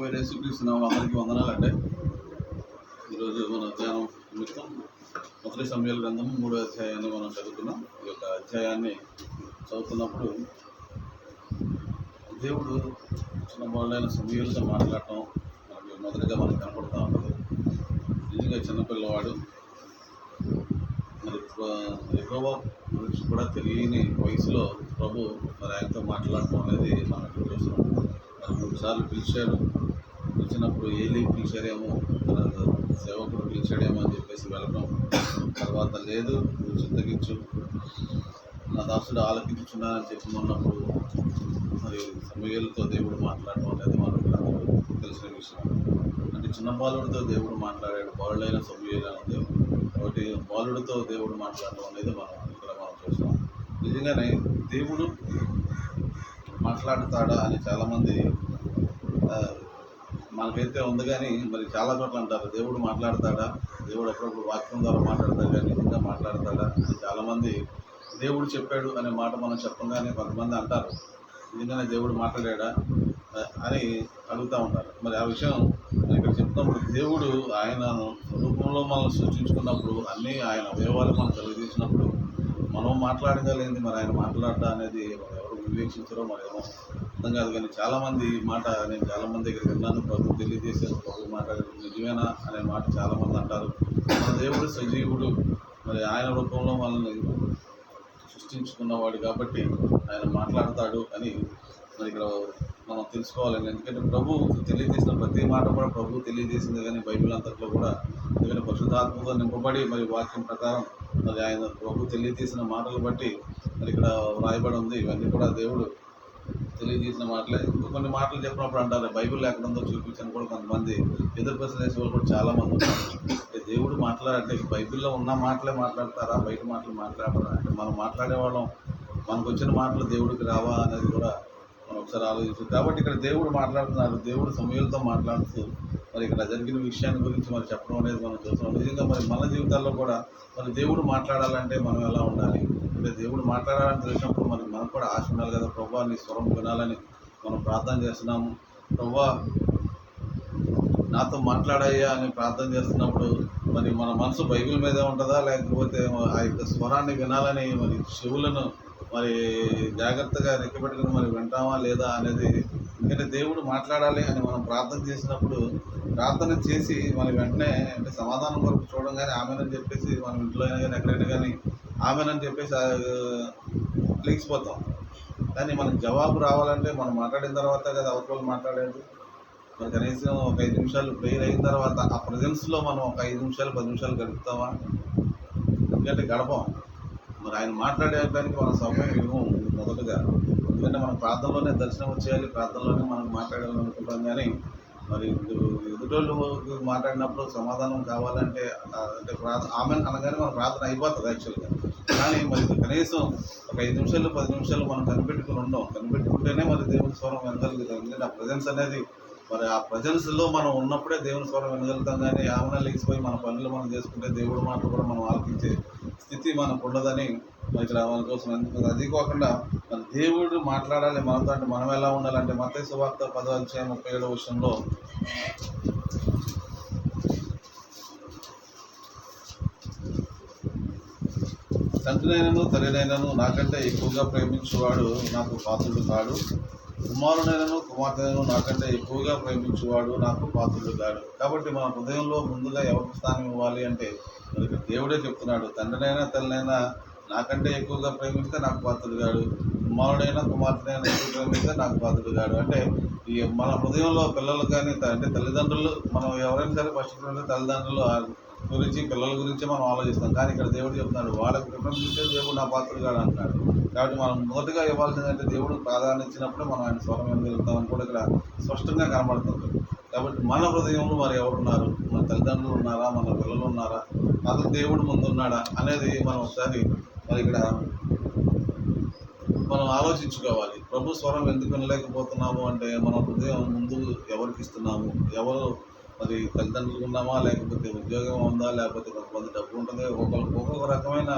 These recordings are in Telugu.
ప్రభు యేసుక్రీస్తున్నాము అందరికీ వందనాలండి. ఈరోజు మన ధ్యానం నిమిత్తం మొదటి సమయాల గ్రంథము మూడో అధ్యాయాన్ని మనం చదువుతున్నాం. ఈ యొక్క అధ్యాయాన్ని చదువుతున్నప్పుడు దేవుడు చిన్న వాళ్ళైన సమయాలతో మాట్లాడటం మనకి మొదటిగా మనకు కనపడుతూ ఉంటుంది. నిజంగా చిన్నపిల్లవాడు మరి ఎక్కువ గురించి కూడా తెలియని వయసులో ప్రభు మరి ఆయనతో మాట్లాడటం అనేది మనకు చూస్తున్నాం మరి మూడు సార్లు పిలిచాడు. వచ్చినప్పుడు ఏలి పిలిచాడేమో తర్వాత సేవకుడు పిలిచాడేమో అని చెప్పేసి వెళ్ళడం తర్వాత లేదు నువ్వు చింతగించు. నా దాసుడు ఆలకించుచున్నానని చెప్పి ఉన్నప్పుడు మరి సమయాలతో దేవుడు మాట్లాడటం అనేది మనకు తెలిసిన విషయం. అంటే చిన్న బాలుడితో దేవుడు మాట్లాడాడు బాలుడైన సమయాలైన దేవుడు. కాబట్టి బాలుడితో దేవుడు మాట్లాడటం అనేది మనం ఇక్కడ మనం చూస్తాం నిజంగానే దేవుడు మాట్లాడతాడా అని చాలామంది మనకైతే ఉంది కానీ మరి చాలా చోట్ల అంటారు. దేవుడు మాట్లాడతాడా? దేవుడు అప్పుడప్పుడు వాక్యం ద్వారా మాట్లాడతాడు? కానీ నిజంగా మాట్లాడతాడా? అని చాలామంది దేవుడు చెప్పాడు అనే మాట మనం చెప్పగానే కొంతమంది అంటారు. నిజంగానే దేవుడు మాట్లాడా అని అడుగుతూ ఉంటారు. మరి ఆ విషయం ఇక్కడ చెప్తున్నప్పుడు దేవుడు ఆయన రూపంలో మనం సృష్టించుకున్నప్పుడు అన్నీ ఆయన అవయవాలు మనం తెలియజేసినప్పుడు మనం మాట్లాడగలిగింది మరి ఆయన మాట్లాడటం అనేది ఎవరు వివేక్షించడం మరి అర్థం కాదు కానీ చాలామంది ఈ మాట నేను చాలామంది దగ్గర విన్నాను ప్రభు తెలియజేశారు. ప్రభు మాట్లాడారు నిజమేనా అనే మాట చాలామంది అంటారు. మన దేవుడు సజీవుడు. మరి ఆయన రూపంలో మనల్ని సృష్టించుకున్నవాడు కాబట్టి ఆయన మాట్లాడతాడు అని మరి ఇక్కడ మనం తెలుసుకోవాలండి. ఎందుకంటే ప్రభు తెలియజేసిన ప్రతి మాట కూడా ప్రభు తెలియజేసింది కానీ బైబిల్ అంతట్లో కూడా ఎందుకంటే పరిశుద్ధాత్మతో నింపబడి మరి వాక్యం ప్రకారం మరి ఆయన ప్రభు తెలియజేసిన మాటలు బట్టి మరి ఇక్కడ రాయబడి ఉంది. ఇవన్నీ కూడా దేవుడు తెలియజేసిన మాటలే. ఇంకా కొన్ని మాటలు చెప్పినప్పుడు అంటారు బైబిల్ ఎక్కడ ఉందో చూపించని కూడా కొంతమంది ఎదురు ప్రశ్న వేసే వాళ్ళు కూడా చాలామంది ఉన్నారు. దేవుడు మాట్లాడంటే బైబిల్లో ఉన్న మాటలే మాట్లాడతారా? బయట మాటలు మాట్లాడతారా? అంటే మనం మాట్లాడే వాళ్ళం మనకు వచ్చిన మాటలు దేవుడికి రావా అనేది కూడా మనం ఒకసారి ఆలోచించు. కాబట్టి ఇక్కడ దేవుడు మాట్లాడుతున్నారు. దేవుడు సమయంతో మాట్లాడుతూ మరి ఇక్కడ జరిగిన విషయాన్ని గురించి మరి చెప్పడం అనేది మనం చూస్తున్నాం. నిజంగా మరి మన జీవితాల్లో కూడా మరి దేవుడు మాట్లాడాలంటే మనం ఎలా ఉండాలి? అంటే దేవుడు మాట్లాడాలని తెలిసినప్పుడు మరి మనకు కూడా ఆశ ఉండాలి కదా. ప్రభా నీ స్వరం వినాలని మనం ప్రార్థన చేస్తున్నాము. ప్రభా నాతో మాట్లాడయ్యా అని ప్రార్థన చేస్తున్నప్పుడు మరి మన మనసు బైబిల్ మీదే ఉంటుందా? లేకపోతే ఆ యొక్క స్వరాన్ని వినాలని మరి చెవులను మరి జాగ్రత్తగా రెక్కబెట్టుకుని మరి వింటామా లేదా అనేది ఎందుకంటే దేవుడు మాట్లాడాలి అని మనం ప్రార్థన చేసినప్పుడు ప్రార్థన చేసి మరి వెంటనే అంటే సమాధానం కొరకు చూడంగానే ఆమెనని చెప్పేసి మనం ఇంట్లో అయినా కానీ ఎక్కడైనా కానీ ఆమెనని చెప్పేసి ఆ, లేచిపోతాం కానీ మనకు జవాబు రావాలంటే మనం మాట్లాడిన తర్వాత కదా అవతల మాట్లాడేది. మరి కనీసం ఒక ఐదు నిమిషాలు ప్రేయర్ అయిన తర్వాత ఆ ప్రజెన్స్లో మనం ఒక ఐదు నిమిషాలు పది నిమిషాలు గడుపుతామా? ఎందుకంటే గడపం. మరి ఆయన మాట్లాడేదానికి మన సమయం ఇవ్వం మొదటగా. ఎందుకంటే మనం ప్రార్థనలోనే దర్శనం వచ్చేయాలి ప్రార్థనలోనే మనం మాట్లాడాలని అనుకుంటాం కానీ మరి ఎదుటోళ్ళు మాట్లాడినప్పుడు సమాధానం కావాలంటే అంటే ప్రార్థన ఆమె అనగానే మన ప్రార్థన అయిపోతుంది యాక్చువల్గా. కానీ మరి కనీసం ఒక ఐదు నిమిషాలు పది నిమిషాలు మనం కనిపెట్టుకుని ఉండం. కనిపెట్టుకుంటేనే మరి దేవుని స్వరం వినగలుగుతాం ఎందుకంటే ఆ ప్రజెన్స్ అనేది మరి ఆ ప్రజెన్స్లో మనం ఉన్నప్పుడే దేవుని స్వరం వినగలుగుతాం కానీ ఆమెన లేచిపోయి మన పనులు మనం చేసుకుంటే దేవుడి మాటలు కూడా మనం ఆలకించే స్థితి మనకు ఉండదని మరి ఇక్కడ మన కోసం ఎందుకు అది కాకుండా మన దేవుడు మాట్లాడాలి మనతో అంటే మనం ఎలా ఉండాలంటే మత సువార్త పదో అధ్యాయం ముప్పై ఏడో విషయంలో తండ్రినైనను తల్లినైనను నాకంటే ఎక్కువగా ప్రేమించేవాడు నాకు పాత్రుడు కాడు. కుమారుడైనను కుమార్తెను నాకంటే ఎక్కువగా ప్రేమించేవాడు నాకు పాత్రుడు కాడు కాబట్టి మన హృదయంలో ముందుగా ఎవరికి స్థానం ఇవ్వాలి అంటే మనకి దేవుడే చెప్తున్నాడు తండ్రినైనా తల్లినైనా నాకంటే ఎక్కువగా ప్రేమిస్తే నాకు పాత్రుడు కాడు కుమారుడైనా కుమార్తెనైనా ఎక్కువ ప్రేమిస్తే నాకు పాత్రుడు కాడు అంటే ఈ మన హృదయంలో పిల్లలు కానీ అంటే తల్లిదండ్రులు మనం ఎవరైనా సరే ఫస్ట్ తల్లిదండ్రులు గురించి పిల్లల గురించి మనం ఆలోచిస్తాం. కానీ ఇక్కడ దేవుడు చెప్తున్నాడు వాళ్ళకి ప్రిఫరెన్స్ ఇచ్చే దేవుడు నా పాత్రుడు కాడు అంటున్నాడు. కాబట్టి మనం మొదటగా ఇవ్వాల్సిందంటే దేవుడు ప్రాధాన్యత ఇచ్చినప్పుడే మనం ఆయన స్వరం వినగలుగుతామని కూడా ఇక్కడ స్పష్టంగా కనబడుతుంది. కాబట్టి మన హృదయంలో మరి ఎవరున్నారు? మన తల్లిదండ్రులు ఉన్నారా? మన పిల్లలు ఉన్నారా? అసలు దేవుడు ముందు ఉన్నాడా? అనేది మనం ఒకసారి మరి ఇక్కడ మనం ఆలోచించుకోవాలి. ప్రభు స్వరం ఎందుకు వినలేకపోతున్నాము అంటే మన హృదయం ముందు ఎవరికి ఇస్తున్నాము? ఎవరు మరి తల్లిదండ్రులు ఉన్నామా? లేకపోతే ఉద్యోగం ఉందా? లేకపోతే కొంతమంది డబ్బు ఉంటుంది. ఒక్కొక్కరికి ఒక్కొక్క రకమైన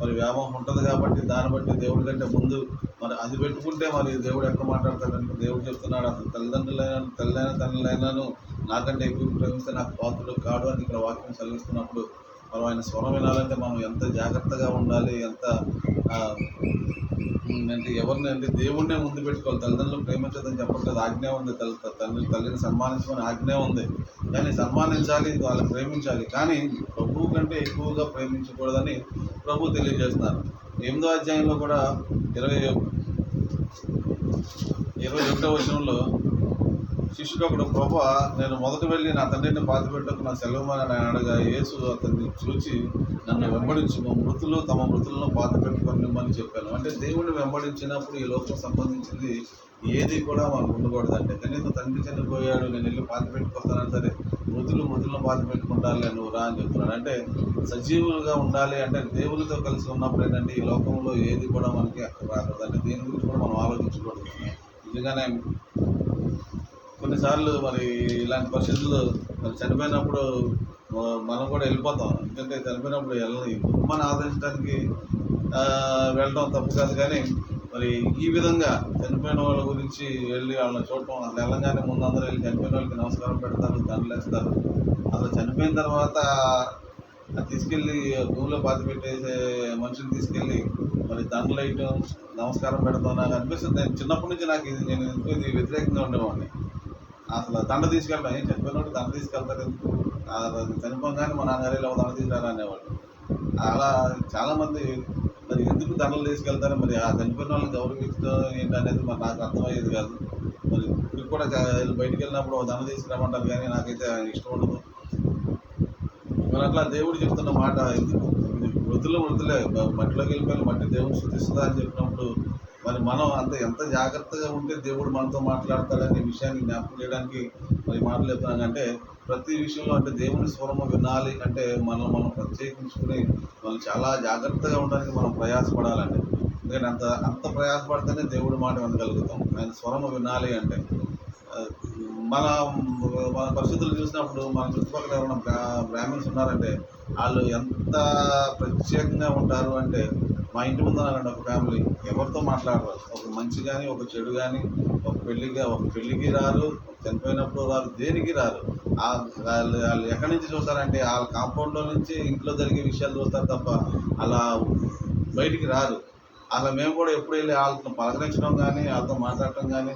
మరి వ్యామోహం ఉంటుంది కాబట్టి దాన్ని బట్టి దేవుడి కంటే ముందు మరి అది పెట్టుకుంటే మరి దేవుడు ఎక్కడ మాట్లాడతాడంటే దేవుడు చెప్తున్నాడు. అసలు తల్లిదండ్రులైనా తల్లైన తండ్రులైనాను నాకంటే ఎక్కువ ప్రేమిస్తే నాకు పాత్రుడు కాడు అని ఇక్కడ వాక్యం చదివిస్తున్నప్పుడు మనం ఆయన స్వరం వినాలంటే మనం ఎంత జాగ్రత్తగా ఉండాలి? ఎంత అంటే ఎవరిని అంటే దేవుడినే ముందు పెట్టుకోవాలి. తల్లిదండ్రులు ప్రేమించదని చెప్పట్లేదు. ఆజ్ఞ ఉంది. తల్లి తల్లి తల్లిని సన్మానించమని ఆజ్ఞ ఉంది. కానీ సన్మానించాలి వాళ్ళని ప్రేమించాలి. కానీ ప్రభువు కంటే ఎక్కువగా ప్రేమించకూడదని ప్రభు తెలియజేస్తున్నారు. ఎనిమిదో అధ్యాయంలో కూడా ఇరవై ఇరవై ఒకటో వచనంలో శిష్యుడు ఒకడు ప్రభు నేను మొదట వెళ్ళి నా తండ్రిని బాధపెట్టకు నా సెలవుమని అడగా యేసు అతన్ని చూచి నన్ను వెంబడించు. మృతులు తమ మృతులను బాధ పెట్టుకొని చెప్పాను. అంటే దేవుడిని వెంబడించినప్పుడు ఈ లోకం సంబంధించింది ఏది కూడా మనకు ఉండకూడదంటే కనీసం తండ్రి చనిపోయాడు నేను వెళ్ళి బాధ పెట్టుకొస్తానని సరే మృతులు మృతులను బాధ పెట్టుకుంటారులే నువ్వు రా అని చెప్తున్నాడు. అంటే సజీవులుగా ఉండాలి అంటే దేవునితో కలిసి ఉన్నప్పుడు ఏంటంటే ఈ లోకంలో ఏది కూడా మనకి అక్కడ రాకూడదు. అంటే దీని గురించి కూడా మనం ఆలోచించకూడదు. నిజంగానే కొన్నిసార్లు మరి ఇలాంటి పరిస్థితులు మరి చనిపోయినప్పుడు మనం కూడా వెళ్ళిపోతాం. ఎందుకంటే చనిపోయినప్పుడు వెళ్ళని కుటుంబాన్ని ఆదరించడానికి వెళ్ళడం తప్పు కాదు కానీ మరి ఈ విధంగా చనిపోయిన వాళ్ళ గురించి వెళ్ళి వాళ్ళని చూడటం అసలు వెళ్ళగానే ముందు అందరూ వెళ్ళి చనిపోయిన వాళ్ళకి నమస్కారం పెడతారు దండలేస్తారు అసలు చనిపోయిన తర్వాత అది తీసుకెళ్ళి భూమిలో పాతి పెట్టేసే మనుషులు తీసుకెళ్ళి మరి దండలు వేయటం నమస్కారం పెడతాం నాకు అనిపిస్తుంది. నేను చిన్నప్పటి నుంచి నాకు ఇది నేను ఎందుకో ఇది వ్యతిరేకంగా ఉండేవాడిని. అసలు దండ తీసుకెళ్ళడం ఏం చనిపోయినప్పుడు దండ తీసుకెళ్తారు ఎందుకు? చనిపోగానే మా నాన్నగారు ఇలా దండ తీసుకురా అనేవాళ్ళు. అలా చాలామంది మరి ఎందుకు దండలు తీసుకెళ్తారు? మరి ఆ చనిపోయిన వాళ్ళని గౌరవించడం ఏంటనేది మరి నాకు అర్థమయ్యేది కాదు. మరి ఇప్పుడు కూడా బయటికి వెళ్ళినప్పుడు దండ తీసుకురామంటారు కానీ నాకైతే ఇష్టం ఉండదు. మరి అట్లా దేవుడు చెప్తున్న మాట ఎందుకు? ఇది మృతులు మృతులే మట్టిలోకి వెళ్ళిపోయి మట్టి దేవుడు శుద్ధిస్తుందా అని చెప్పినప్పుడు మరి మనం అంత ఎంత జాగ్రత్తగా ఉంటే దేవుడు మనతో మాట్లాడతాడనే విషయాన్ని జ్ఞాపకం చేయడానికి మరి మాటలు అంటే ప్రతి విషయంలో అంటే దేవుని స్వరము వినాలి అంటే మనం మనం ప్రత్యేకించుకుని మనం చాలా జాగ్రత్తగా ఉండడానికి మనం ప్రయాసపడాలండి. ఎందుకంటే అంత అంత ప్రయాసపడితేనే దేవుడి మాట వినగలుగుతాం. ఆయన స్వరము వినాలి అంటే. మన మన పరిస్థితులు చూసినప్పుడు మన చుట్టుపక్కల ఎవరైనా బ్రా బ్రాహ్మిన్స్ ఉన్నారంటే వాళ్ళు ఎంత ప్రత్యేకంగా ఉంటారు అంటే మా ఇంటి ముందు ఉన్నారండి ఒక ఫ్యామిలీ. ఎవరితో మాట్లాడరు? ఒక మంచి కానీ ఒక చెడు కానీ ఒక పెళ్ళిగా ఒక పెళ్ళికి రారు చనిపోయినప్పుడు రారు దేనికి రారు? వాళ్ళు వాళ్ళు ఎక్కడి నుంచి చూస్తారంటే వాళ్ళ కాంపౌండ్లో నుంచి ఇంట్లో జరిగే విషయాలు చూస్తారు తప్ప అలా బయటికి రారు. అలా మేము కూడా ఎప్పుడు వెళ్ళి వాళ్ళతో పలకరించడం కానీ వాళ్ళతో మాట్లాడటం కానీ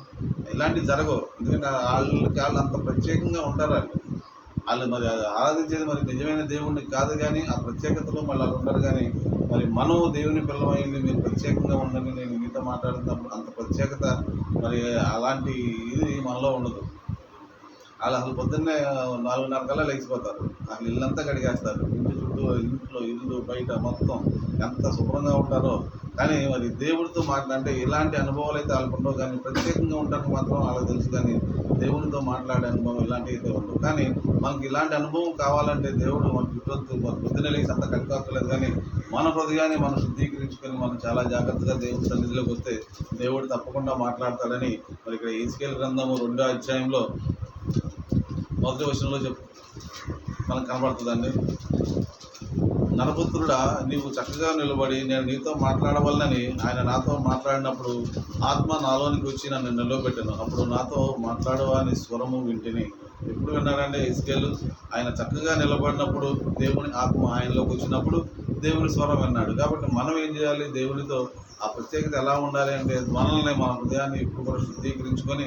ఇలాంటివి జరగవు. ఎందుకంటే వాళ్ళకి వాళ్ళు అంత ప్రత్యేకంగా ఉంటారు వాళ్ళు. వాళ్ళు మరి అది ఆరాధించేది మరి నిజమైన దేవుణ్ణి కాదు కానీ ఆ ప్రత్యేకతలో మళ్ళీ అలా ఉంటారు కానీ మరి మనం దేవుని పిల్లమైంది మీరు ప్రత్యేకంగా ఉండండి నేను మీతో మాట్లాడుతున్నప్పుడు అంత ప్రత్యేకత మరి అలాంటి ఇది మనలో ఉండదు. వాళ్ళు అసలు పొద్దున్నే నాలుగున్నర కల్లా లేచిపోతారు. అసలు ఇల్లంతా కడిగేస్తారు. ఇంటి చుట్టూ ఇంట్లో ఇల్లు బయట మొత్తం ఎంత శుభ్రంగా ఉంటారో కానీ మరి దేవుడితో మాట్లాడే ఎలాంటి అనుభవాలు అయితే వాళ్ళకు కానీ ప్రత్యేకంగా ఉండడానికి మాత్రం వాళ్ళకి తెలుసు కానీ దేవుడితో మాట్లాడే అనుభవం ఇలాంటివి అయితే ఉండవు. కానీ మనకి ఇలాంటి అనుభవం కావాలంటే దేవుడు మన చుట్టూ మన పొద్దున అంత కట్టుకోక్కర్లేదు కానీ మన హృదయాన్ని మనం శుద్ధీకరించుకొని మనం చాలా జాగ్రత్తగా దేవుడి సన్నిధిలోకి వస్తే దేవుడు తప్పకుండా మాట్లాడతాడని మరి ఇక్కడ ఈస్కేల్ గ్రంథము రెండో అధ్యాయంలో మొదటి వచనంలో చెప్ మనకు కనబడుతుందండి. నరపుత్రుడా నీవు చక్కగా నిలబడి నేను నీతో మాట్లాడవలనని ఆయన నాతో మాట్లాడినప్పుడు ఆత్మ నాలోనికి వచ్చి నన్ను నిలబెట్టాను అప్పుడు నాతో మాట్లాడవాని స్వరము వింటిని. ఎప్పుడు విన్నాడంటే ఇస్కేలు ఆయన చక్కగా నిలబడినప్పుడు దేవుని ఆత్మ ఆయనలోకి వచ్చినప్పుడు దేవుని స్వరం విన్నాడు. కాబట్టి మనం ఏం చేయాలి? దేవునితో ఆ ప్రత్యేకత ఎలా ఉండాలి అంటే మనల్ని మన హృదయాన్ని ఎప్పుడు కూడా శుద్ధీకరించుకొని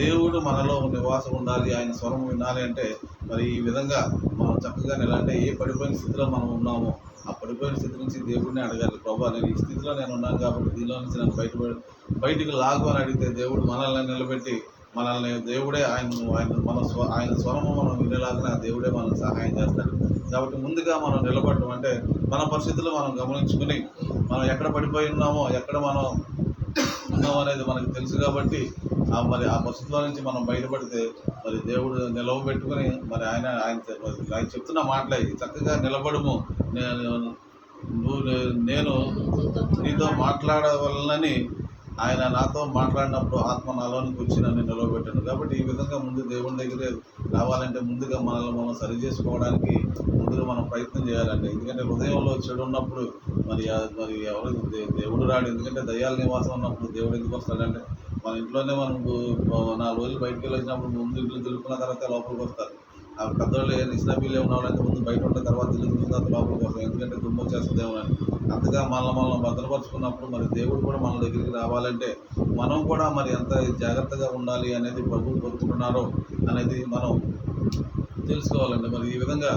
దేవుడు మనలో నివాసం ఉండాలి ఆయన స్వరం వినాలి అంటే మరి ఈ విధంగా మనం చక్కగా నిలంటే ఏ పడిపోయిన స్థితిలో మనం ఉన్నామో ఆ పడిపోయిన స్థితి నుంచి దేవుడిని అడగాలి. ప్రభా నేను ఈ స్థితిలో నేను ఉన్నాను కాబట్టి దీనిలో నుంచి నన్ను బయట బయటికి లాగు అని అడిగితే దేవుడు మనల్ని నిలబెట్టి మనల్ని దేవుడే ఆయన ఆయన మన స్వ ఆయన స్వరము మనం వినేలాగా దేవుడే మనకు సహాయం చేస్తాడు. కాబట్టి ముందుగా మనం నిలబడటం అంటే మన పరిస్థితులు మనం గమనించుకుని మనం ఎక్కడ పడిపోయి ఉన్నామో ఎక్కడ మనం ఉన్నాం అనేది మనకు తెలుసు కాబట్టి ఆ మరి ఆ పరిస్థితిలో నుంచి మనం బయటపడితే మరి దేవుడు నిలవబెట్టుకుని మరి ఆయన ఆయన ఆయన చెప్తున్న మాటలే చక్కగా నిలబడము. నేను నువ్వు నేను నీతో మాట్లాడవలనని ఆయన నాతో మాట్లాడినప్పుడు ఆత్మ నాలోనికి వచ్చి నన్ను నిలవబెట్టాను కాబట్టి ఈ విధంగా ముందు దేవుని దగ్గరే రావాలంటే ముందుగా మనల్ని మనం సరి చేసుకోవడానికి ముందుగా మనం ప్రయత్నం చేయాలండి. ఎందుకంటే హృదయంలో చెడు ఉన్నప్పుడు మరి మరి ఎవరు దేవుడు రాడు. ఎందుకంటే దయ్యాల నివాసం ఉన్నప్పుడు దేవుడు ఎందుకు వస్తాడంటే మన ఇంట్లోనే మనం నాలుగు రోజులు బయటకు వెళ్ళి వచ్చినప్పుడు ముందు ఇంట్లో దులుపుకున్న తర్వాత లోపలికి వస్తారు. ఆ పెద్దవాళ్ళు నిశ్నబీలే ఉన్న వాళ్ళంటే ముందు బయట ఉన్న తర్వాత ఇల్లు దులుపుకున్న తర్వాత లోపలికి ఎందుకంటే దుమ్ము వచ్చేస్తుందేమో అని. అంతగా మనల్ని మనం భద్రపరుచుకున్నప్పుడు మరి దేవుడు కూడా మన దగ్గరికి రావాలంటే మనం కూడా మరి ఎంత జాగ్రత్తగా ఉండాలి అనేది ప్రభు కోరుకుంటున్నారో అనేది మనం తెలుసుకోవాలండి. మరి ఈ విధంగా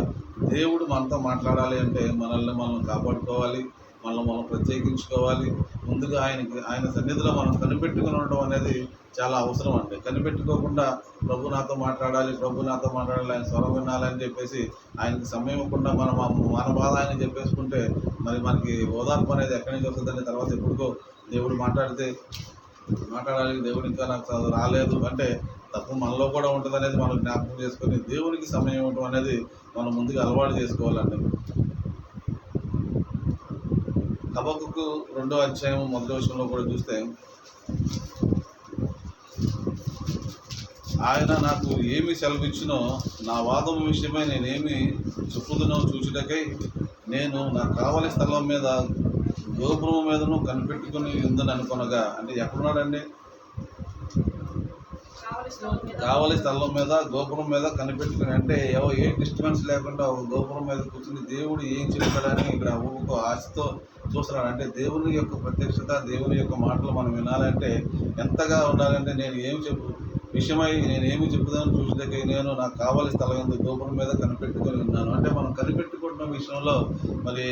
దేవుడు మనతో మాట్లాడాలి అంటే మనల్ని మనం కాపాడుకోవాలి. మనం మనం ప్రత్యేకించుకోవాలి. ముందుగా ఆయనకి ఆయన సన్నిధిలో మనం కనిపెట్టుకుని ఉండడం అనేది చాలా అవసరం అండి. కనిపెట్టుకోకుండా ప్రభు నాతో మాట్లాడాలి ప్రభు నాతో మాట్లాడాలి ఆయన స్వరం వినాలని చెప్పేసి ఆయనకి సమయం ఇవ్వకుండా మనం మన బాధ ఆయన చెప్పేసుకుంటే మరి మనకి ఓదార్పు అనేది ఎక్కడి నుంచి వస్తుందని తర్వాత ఎప్పుడుకో దేవుడు మాట్లాడితే మాట్లాడాలి దేవుడు ఇంకా నాకు చదువు రాలేదు అంటే తప్పు మనలో కూడా ఉంటుంది అనేది మనం జ్ఞాపకం చేసుకొని దేవునికి సమయం ఇవ్వడం అనేది మనం ముందుగా అలవాటు చేసుకోవాలండి. కబకు రెండో అధ్యాయం మొదటి విషయంలో కూడా చూస్తే ఆయన నాకు ఏమి సెలవిచ్చినో నా వాదం విషయమై నేనేమి చెప్పుదునో చూచుటకై నేను నాకు కావలి స్థలం మీద గోపురం మీదను కనిపెట్టుకుని ఉందని అనుకునగా అంటే ఎక్కడున్నాడండి కావలి స్థలం మీద గోపురం మీద కనిపెట్టుకుని అంటే ఏవో ఏ డిస్టర్బెన్స్ లేకుండా గోపురం మీద కూర్చుని దేవుడు ఏం చెప్తాడని ఇక్కడ ఊరుకు ఆశతో చూస్తున్నాడు. అంటే దేవుని యొక్క ప్రత్యక్షత దేవుని యొక్క మాటలు మనం వినాలంటే ఎంతగా ఉండాలంటే నేను ఏమి చెప్పు విషయమై నేను ఏమి చెప్పుదాను చూసినకై నేను నాకు కావాలి స్థలం ఎందుకు గోపురం మీద కనిపెట్టుకొని ఉన్నాను. అంటే మనం కనిపెట్టుకుంటున్న విషయంలో మరి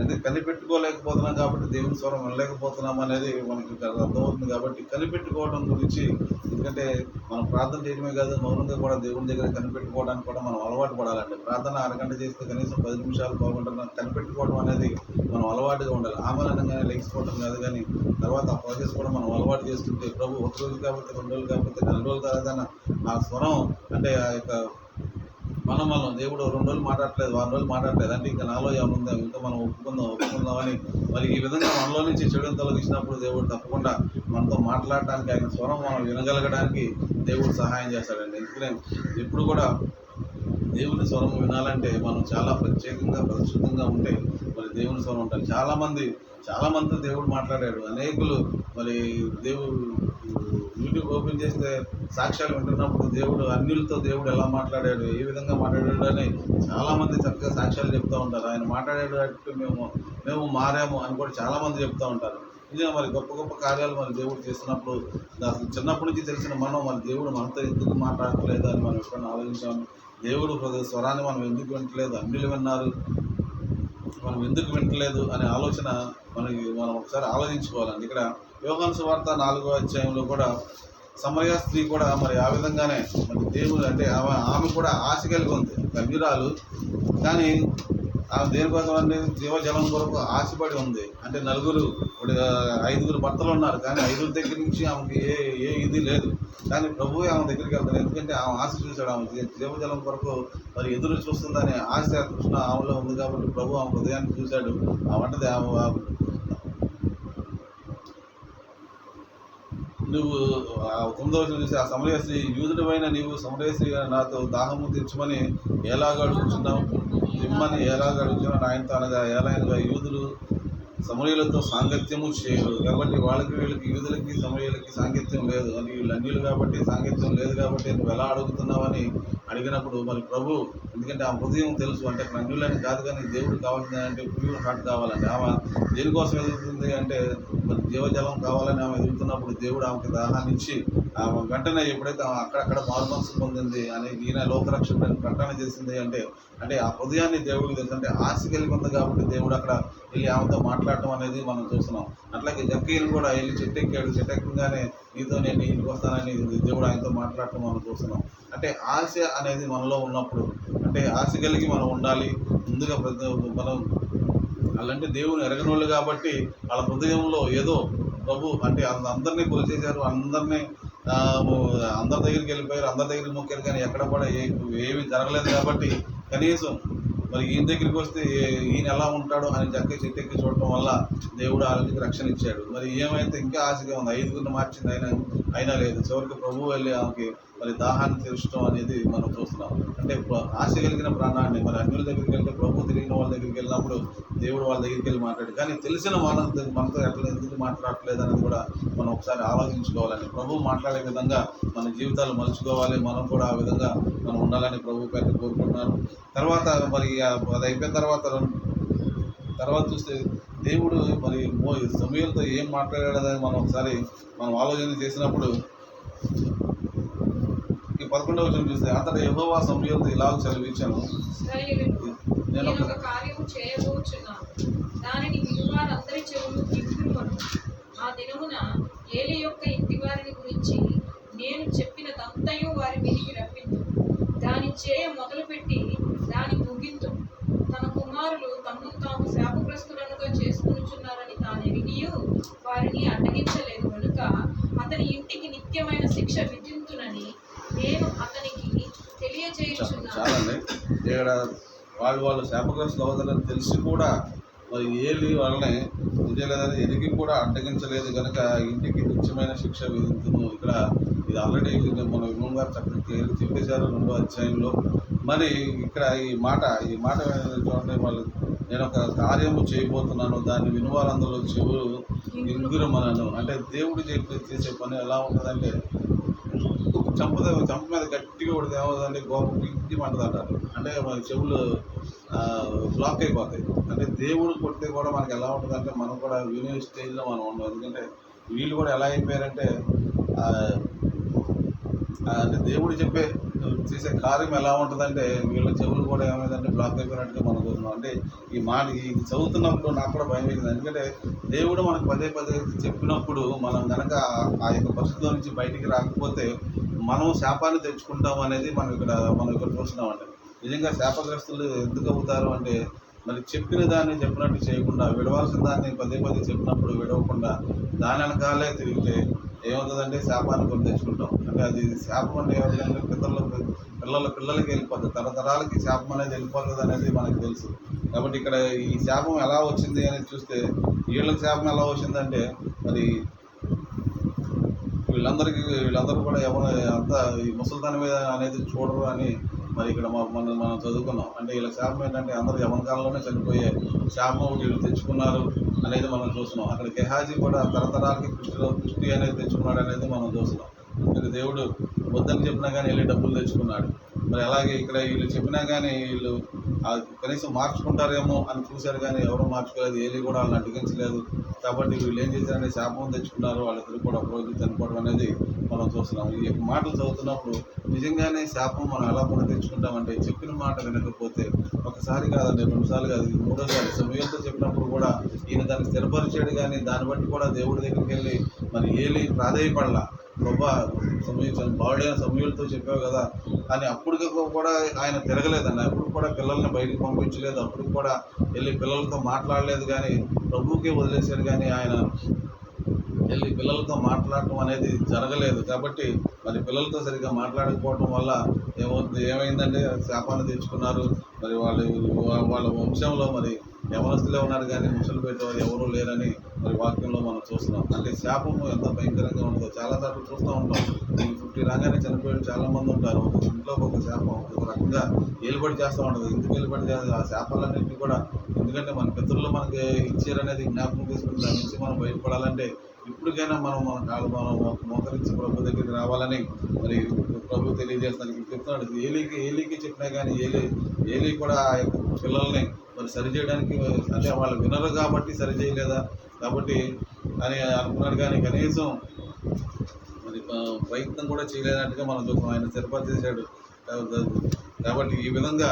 అంటే కనిపెట్టుకోలేకపోతున్నాం కాబట్టి దేవుని స్వరం వినలేకపోతున్నాం అనేది మనకి అర్థమవుతుంది కాబట్టి కనిపెట్టుకోవడం గురించి ఎందుకంటే మనం ప్రార్థన చేయడమే కాదు మౌనంగా కూడా దేవుని దగ్గర కనిపెట్టుకోవడానికి కూడా మనం అలవాటు పడాలండి. ప్రార్థన అరగంట చేస్తే కనీసం పది నిమిషాలు బాగుంటుంది కనిపెట్టుకోవడం అనేది మనం అలవాటుగా ఉండాలి. ఆమరణంగానే లెగిసిపోవడం కాదు కానీ తర్వాత ఆ ప్రాసెస్ కూడా మనం అలవాటు చేస్తుంటే ప్రభు ఒక రోజు కాకపోతే రెండు రోజులు కాకపోతే నెల రోజులు తర్వాత ఆ స్వరం అంటే ఆ యొక్క మనం మనం దేవుడు రెండు రోజులు మాట్లాడట్లేదు వారం రోజులు మాట్లాడలేదు అంటే ఇంకా నాలో ఏముందా? ఇంకా మనం ఒప్పుకుందాం ఒప్పుకుందామని మరి ఈ విధంగా మనలో నుంచి చెడుని తొలగించినప్పుడు దేవుడు తప్పకుండా మనతో మాట్లాడటానికి ఆయన స్వరం మనం వినగలగడానికి దేవుడు సహాయం చేస్తాడండి. ఎందుకనే ఎప్పుడు కూడా దేవుని స్వరం వినాలంటే మనం చాలా ప్రత్యేకంగా పరిశుద్ధంగా ఉంటే మరి దేవుని స్వరం ఉంటారు. చాలామంది చాలామంది దేవుడు మాట్లాడాడు. అనేకులు మరి దేవుడు యూట్యూబ్ ఓపెన్ చేస్తే సాక్ష్యాలు వింటున్నప్పుడు దేవుడు అన్యులతో దేవుడు ఎలా మాట్లాడాడు ఏ విధంగా మాట్లాడాడు అని చాలామంది చక్కగా సాక్ష్యాలు చెప్తూ ఉంటారు. ఆయన మాట్లాడేటట్టు మేము మేము మారాము అని కూడా చాలామంది చెప్తూ ఉంటారు. నిజంగా మరి గొప్ప గొప్ప కార్యాలు మరి దేవుడు చేస్తున్నప్పుడు అసలు చిన్నప్పటి నుంచి తెలిసిన మనం మరి దేవుడు మనతో ఎందుకు మాట్లాడట్లేదు అని మనం ఎప్పుడైనా ఆలోచించాము? దేవుడు స్వరాన్ని మనం ఎందుకు వింటలేదు? అన్నిలు విన్నారు. మనం ఎందుకు వింటలేదు? అనే ఆలోచన మనకి మనం ఒకసారి ఆలోచించుకోవాలండి. ఇక్కడ యోగాను సువార్త నాలుగో అధ్యాయంలో కూడా సమరయ స్త్రీ కూడా మరి ఆ విధంగానే మరి దేవుడు అంటే ఆమె ఆమె కూడా ఆశ కలిగి ఉంది. గంభీరాలు. కానీ ఆమె దేనికోసం అంటే జీవజలం కొరకు ఆశపడి ఉంది. అంటే నలుగురు ఇప్పుడు ఐదుగురు భర్తలు ఉన్నారు. కానీ ఐదుగురు దగ్గర నుంచి ఆమెకి ఏ ఏ ఇది లేదు. కానీ ప్రభువు ఆమె దగ్గరికి వెళ్తాడు. ఎందుకంటే ఆమె ఆశ చూశాడు. ఆమె జీవజలం కొరకు మరి ఎదురు చూస్తుందని ఆశ కృష్ణ ఆమెలో ఉంది కాబట్టి ప్రభు ఆమె హృదయాన్ని చూశాడు. ఆ వంటది ఆమె నువ్వు ఆ తొమ్మిదవ చూసి ఆ సమరయ స్త్రీ యూదుడమైన నీవు సమరయ నాతో దాహము తీర్చమని ఎలాగ అడుగుతున్నావు ఇమ్మని ఎలాగ అడుగుతున్నావు? ఆయనతో అనగా ఎలాగ యూదులు సమరయులతో సాంగత్యము చేయరు. కాబట్టి వాళ్ళకి వీళ్ళకి యూదులకి సమరయులకి సాంగత్యం లేదు. అని వీళ్ళు అన్యులు కాబట్టి సాంగత్యం లేదు కాబట్టి నువ్వు ఎలా అడుగుతున్నావని అడిగినప్పుడు మరి ప్రభు ఎందుకంటే ఆ హృదయం తెలుసు. అంటే అన్యులని కాదు కానీ దేవుడు కావాల్సింది అంటే ప్యూర్ హార్ట్ కావాలండి. ఆమె దేనికోసం ఎదుగుతుంది అంటే మరి జీవజలం కావాలని ఆమె ఎదుగుతున్నప్పుడు దేవుడు ఆమెకి దాహాన్ని ఇచ్చి ఆమె వెంటనే ఎప్పుడైతే ఆమె అక్కడక్కడ మారు పొందింది అని ఈయన లోకరక్షణ ప్రకటన చేసింది అంటే అంటే ఆ హృదయాన్ని దేవుడికి తెలుసు. అంటే ఆశ కలిగి ఉంది కాబట్టి దేవుడు అక్కడ వెళ్ళి ఆమెతో మాట్లాడటం అనేది మనం చూస్తున్నాం. అట్లాగే జక్కీలు కూడా వెళ్ళి చెట్టెక్కాడు చెట్టెక్కగానే నీతో నేను ఇంటికి వస్తానని దేవుడు ఆయనతో మాట్లాడటం మనం చూస్తున్నాం. అంటే ఆశ అనేది మనలో ఉన్నప్పుడు అంటే ఆశ కలిగి మనం ఉండాలి. ముందుగా ప్రతి మనం అలాంటి దేవుని ఎరగనోళ్ళు కాబట్టి వాళ్ళ హృదయంలో ఏదో ప్రభు అంటే అంద- అందరినీ కొలిచేశారు. అందరినీ అందరి దగ్గరికి వెళ్ళిపోయారు. అందరి దగ్గరికి మొక్కారు. కానీ ఎక్కడ కూడా ఏమీ జరగలేదు కాబట్టి కనీసం మరి ఈయన దగ్గరికి వస్తే ఈయన ఎలా ఉంటాడో అని చక్క చెట్టెక్కి చూడటం వల్ల దేవుడు ఆమెకి రక్షణ ఇచ్చాడు. మరి ఏమైతే ఇంకా ఆశగా ఉంది? ఐదుగురిని మార్చింది అయినా అయినా లేదు. చివరికి ప్రభువు వెళ్ళి ఆమెకి మరి దాహాన్ని తీర్చడం అనేది మనం చూస్తున్నాం. అంటే ఆశ కలిగిన ప్రాణాన్ని మరి అన్యుల దగ్గరికి వెళ్తే ప్రభు తెలియని వాళ్ళ దగ్గరికి వెళ్ళినప్పుడు దేవుడు వాళ్ళ దగ్గరికి వెళ్ళి మాట్లాడు. కానీ తెలిసిన వాళ్ళ మనతో ఎట్లా ఎందుకు మాట్లాడట్లేదు అనేది కూడా మనం ఒకసారి ఆలోచించుకోవాలని ప్రభు మాట్లాడే విధంగా మన జీవితాలు మలుచుకోవాలి. మనం కూడా ఆ విధంగా మనం ఉండాలని ప్రభు పేరు కోరుకుంటున్నాను. తర్వాత మరి అది అయిపోయిన తర్వాత తర్వాత చూస్తే దేవుడు మరి మో సమయంతో ఏం మాట్లాడాడని మనం ఒకసారి మనం ఆలోచన చేసినప్పుడు పదకొండవ వచనం చూస్తే అతడు యెహోవా సమయంతో ఇలాగ చదివించాను. నేను ఒక కార్యము చేయబోచున్నాను. దానిని వినువారందరి చెవులు ఆ దినమున ఏలి యొక్క ఇంటి వారిని గురించి నేను చెప్పినదంతయు వారి మీదికి రప్పించు దాని చేయ మొదలుపెట్టి దాని ముగింతు తన కుమారులు తమను తాము శాపగ్రస్తులనుగా చేసుకునిచున్నారని తాను వినియు వారిని అడ్డగించలేదు కనుక అతని ఇంటికి నిత్యమైన శిక్ష విధింతునని నేను అతనికి తెలియజేయుచున్నాను చాలండి ఇక్కడ వాళ్ళు వాళ్ళు శాపగ్రస్తులు అవుతారని తెలిసి కూడా మరి ఏలి వాళ్ళని విజయలేదని ఎరిగి కూడా అడ్డగించలేదు కనుక ఇంటికి నిత్యమైన శిక్ష విధించును ఇక్కడ ఇది ఆల్రెడీ మన విమల్ గారు చక్కగా క్లియర్గా చెప్పేశారు రెండో అధ్యాయంలో. మరి ఇక్కడ ఈ మాట ఈ మాట చూడండి వాళ్ళు నేను ఒక కార్యము చేయబోతున్నాను దాన్ని వినువారందరూ చెవులు ఇంగురమనను. అంటే దేవుడు చెప్పి చేసే పని ఎలా ఉంటుందంటే చంప చంప మీద గట్టిగా కొడితే ఏమవుతుందంటే గోపం ఇంటి అంటారు అంటే మన చెవులు బ్లాక్ అయిపోతాయి. అంటే దేవుడు కొడితే కూడా మనకి ఎలా ఉంటుందంటే మనం కూడా వినే స్టేజ్లో మనం ఉండం ఎందుకంటే వీళ్ళు కూడా ఎలా అయిపోయారంటే దేవుడు చెప్పే చేసే కార్యం ఎలా ఉంటుందంటే వీళ్ళ చెవులు కూడా ఏమైందంటే బ్లాక్ అయిపోయినట్టుగా మనం చూస్తున్నాం. అంటే ఈ మాట ఇది చదువుతున్నప్పుడు నాకు కూడా భయం వేసింది. ఎందుకంటే దేవుడు మనకు పదే పదే చెప్పినప్పుడు మనం కనుక ఆ యొక్క పరిస్థితిలో నుంచి బయటికి రాకపోతే మనం శాపాన్ని తెచ్చుకుంటాం అనేది మనం ఇక్కడ మనం ఇక్కడ చూస్తున్నామండి. నిజంగా శాపగ్రస్తులు ఎందుకు అవుతారు అంటే మరి చెప్పిన దాన్ని చెప్పినట్టు చేయకుండా విడవలసిన దాన్ని పదే పదే చెప్పినప్పుడు విడవకుండా దాని వెనకాలే తిరిగితే ఏమవుతుందంటే శాపాన్ని కొని తెచ్చుకుంటాం. అంటే అది శాపం అంటే ఏమవుతుందంటే పిల్లల పిల్లల పిల్లలకి వెళ్ళిపోతుంది తరతరాలకి శాపం అనేది వెళ్ళిపోతుంది అనేది మనకు తెలుసు. కాబట్టి ఇక్కడ ఈ శాపం ఎలా వచ్చింది అనేది చూస్తే వీళ్ళకి శాపం ఎలా వచ్చిందంటే మరి వీళ్ళందరికీ వీళ్ళందరూ కూడా ఎవరు అంతా ఈ ముసలితనం మీద అనేది చూడరు అని మరి ఇక్కడ మనం మనం చదువుకున్నాం. అంటే వీళ్ళ శాపం ఏంటంటే అందరూ యవనకాలంలోనే చనిపోయే శాపం వీళ్ళు తెచ్చుకున్నారు అనేది మనం చూస్తున్నాం. అక్కడ గెహాజీ కూడా తరతరాలకి కృష్టిలో కృష్టి అనేది తెచ్చుకున్నాడు అనేది మనం చూస్తున్నాం. అంటే దేవుడు వద్దని చెప్పినా కానీ వెళ్ళి డబ్బులు తెచ్చుకున్నాడు. మరి అలాగే ఇక్కడ వీళ్ళు చెప్పినా కానీ వీళ్ళు కనీసం మార్చుకుంటారేమో అని చూశారు కానీ ఎవరు మార్చుకోలేదు. ఏలి కూడా వాళ్ళని అడ్డగించలేదు. కాబట్టి వీళ్ళు ఏం చేశారంటే శాపం తెచ్చుకున్నారు. వాళ్ళిద్దరు కూడా ఒక రోజు చనిపోవడం అనేది మనం చూస్తున్నాం. ఈ యొక్క మాటలు చదువుతున్నప్పుడు నిజంగానే శాపం మనం ఎలా కొని తెచ్చుకుంటామంటే చెప్పిన మాట వినకపోతే ఒకసారి కాదండి రెండుసార్లు కాదు మూడోసారి సమయంతో చెప్పినప్పుడు కూడా ఈయన దాన్ని స్థిరపరిచాడు కానీ దాన్ని బట్టి కూడా దేవుడి దగ్గరికి వెళ్ళి మరి ఏలి ప్రాధాయపడలా. ప్రభా సమయం బాగుడైన సమయంతో చెప్పావు కదా. కానీ అప్పటికి కూడా ఆయన తిరగలేదండి అప్పుడు కూడా పిల్లల్ని బయటకు పంపించలేదు. అప్పుడు కూడా వెళ్ళి పిల్లలతో మాట్లాడలేదు కానీ ప్రభువుకే వదిలేశాడు కానీ ఆయన వెళ్ళి పిల్లలతో మాట్లాడటం అనేది జరగలేదు. కాబట్టి మరి పిల్లలతో సరిగ్గా మాట్లాడకపోవడం వల్ల ఏమవుతుంది? ఏమైందంటే శాపాన్ని తెచ్చుకున్నారు మరి వాళ్ళు వాళ్ళ వంశంలో మరి యవనస్తులే ఉన్నారు కానీ ముసలు పెట్టేవారు ఎవరూ లేరని మరి వాక్యంలో మనం చూస్తున్నాం. అంటే శాపము ఎంత భయంకరంగా ఉంటుందో చాలా సార్లు చూస్తూ ఉంటాం. ఈ ఫిఫ్టీ రాగానే చనిపోయిన చాలా మంది ఉంటారు. ఒక ఇంట్లో ఒక శాపం ఒక రకంగా ఏలుబడి చేస్తూ ఉంటుంది. ఎందుకు ఏలుబడి చేస్తుంది ఆ శాపాలన్నింటినీ కూడా ఎందుకంటే మన పితరులు మనకి ఇచ్చారనేది జ్ఞాపకం తీసుకుని దాని నుంచి మనం బయటపడాలంటే ఇప్పటికైనా మనం మన కాళ్ళు మనం మోకరించి ప్రభు దగ్గరికి రావాలని మరి ప్రభు తెలియజేస్తానికి చెప్తున్నాడు. ఏలికి ఏలికి చెప్పినా కానీ ఏలి ఏలి కూడా ఆ యొక్క పిల్లల్ని మరి సరి చేయడానికి అంటే వాళ్ళు వినరు కాబట్టి సరి చేయలేదా? కాబట్టి అని అనుకున్నాడు కానీ కనీసం మరి ప్రయత్నం కూడా చేయలేనట్టుగా మనం చూస్తాం ఆయన సరిపడి చేశాడు. కాబట్టి ఈ విధంగా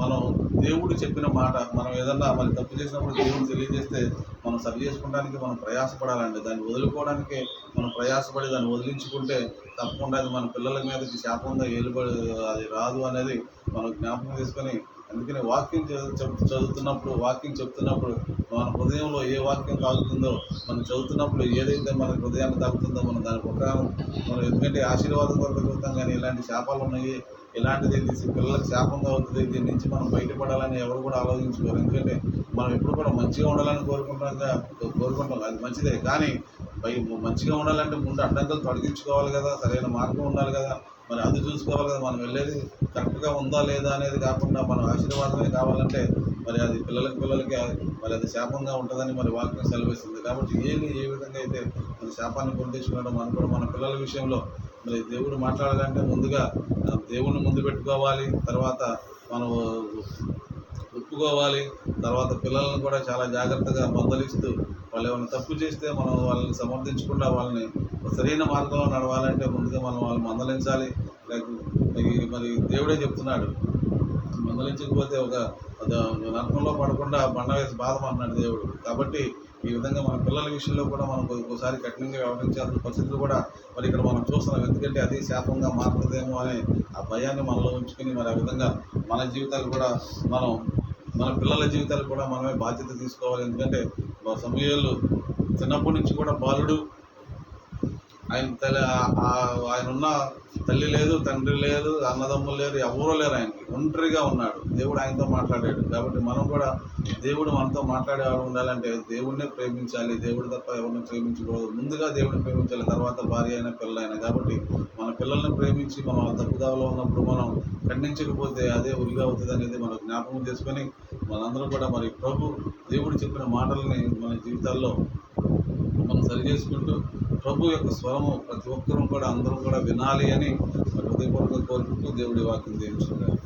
మనం దేవుడు చెప్పిన మాట మనం ఏదన్నా మరి తప్పు చేసినప్పుడు దేవుడు తెలియజేస్తే మనం సరి చేసుకోవడానికి మనం ప్రయాసపడాలండి. దాన్ని వదులుకోవడానికి మనం ప్రయాసపడి దాన్ని వదిలించుకుంటే తప్పకుండా అది మన పిల్లల మీదకి శాపంగా ఏలుబడి అది రాదు అనేది మనం జ్ఞాపకం చేసుకొని అందుకని వాక్యం చదువు- చదువుతున్నప్పుడు వాక్యం చెప్తున్నప్పుడు మన హృదయంలో ఏ వాక్యం తాగుతుందో మనం చదువుతున్నప్పుడు ఏదైతే మన హృదయాన్ని తాగుతుందో మనం దాని ప్రకారం మనం ఎందుకంటే ఆశీర్వాదం కొరకు చదువుతాం కానీ ఇలాంటి శాపాలు ఉన్నాయి. ఇలాంటిది తీసి పిల్లలకు శాపంగా అవుతుంది దీని నుంచి మనం బయటపడాలని ఎవరు కూడా ఆలోచించుకోరు ఎందుకంటే మనం ఎప్పుడు కూడా మంచిగా ఉండాలని కోరుకుంటాం కోరుకుంటాం. అది మంచిదే. కానీ మంచిగా ఉండాలంటే ముందు అడ్డంకులు తొలగించుకోవాలి కదా సరైన మార్గం ఉండాలి కదా. మరి అది చూసుకోవాలి కదా మనం వెళ్ళేది కరెక్ట్గా ఉందా లేదా అనేది కాకుండా మన ఆశీర్వాదమే కావాలంటే మరి అది పిల్లలకి పిల్లలకి మరి అది శాపంగా ఉంటుందని మరి వాక్యం సెలవిస్తుంది. కాబట్టి ఏమి ఏ విధంగా అయితే మన శాపాన్ని పొందించుకోవడం మనం కూడా మన పిల్లల విషయంలో మరి దేవుడు మాట్లాడాలంటే ముందుగా దేవుణ్ణి ముందు పెట్టుకోవాలి తర్వాత మనం ఒప్పుకోవాలి తర్వాత పిల్లలను కూడా చాలా జాగ్రత్తగా మందలిస్తూ వాళ్ళు ఏమైనా తప్పు చేస్తే మనం వాళ్ళని సమర్థించకుండా వాళ్ళని సరైన మార్గంలో నడవాలంటే ముందుగా మనం వాళ్ళని మందలించాలి. లేకపోతే మరి దేవుడే చెప్తున్నాడు మందలించకపోతే ఒక నరకంలో పడకుండా బండ వేసి బాధమన్నాడు దేవుడు. కాబట్టి ఈ విధంగా మన పిల్లల విషయంలో కూడా మనం ఒక్కోసారి కఠినంగా వ్యవహరించాల్సిన పరిస్థితులు కూడా మరి ఇక్కడ మనం చూస్తున్నాం. ఎందుకంటే అది శాపంగా మారుతుందేమో అనే ఆ భయాన్ని మనలో ఉంచుకుని మరి ఆ విధంగా మన జీవితాలు కూడా మనం మన పిల్లల జీవితాలు కూడా మనమే బాధ్యత తీసుకోవాలి. ఎందుకంటే సమయాలు చిన్నప్పటి నుంచి కూడా బాలుడు ఆయన తల్లి ఆయన ఉన్న తల్లి లేదు తండ్రి లేదు అన్నదమ్ములు లేరు ఎవరూ లేరు ఆయనకి. ఒంటరిగా ఉన్నాడు. దేవుడు ఆయనతో మాట్లాడాడు. కాబట్టి మనం కూడా దేవుడు మనతో మాట్లాడేవాడు ఉండాలంటే దేవుడినే ప్రేమించాలి. దేవుడు తప్ప ఎవరిని ప్రేమించకూడదు. ముందుగా దేవుడిని ప్రేమించాలి. తర్వాత భార్య అయినా పిల్లలైనా. కాబట్టి మన పిల్లల్ని ప్రేమించి మనం తప్పుదావలో ఉన్నప్పుడు మనం ఖండించకపోతే అదే ఉరిగా అవుతుంది అనేది మనం జ్ఞాపకం చేసుకొని మనందరం కూడా మరి ప్రభు దేవుడు చెప్పిన మాటల్ని మన జీవితాల్లో మనం సరి చేసుకుంటూ ప్రభు యొక్క స్వరము ప్రతి ఒక్కరూ కూడా అందరం కూడా వినాలి అని మరి హృదయపూర్వకంగా కోరుకుంటూ దేవుడి వాక్యం దీవించుకున్నారు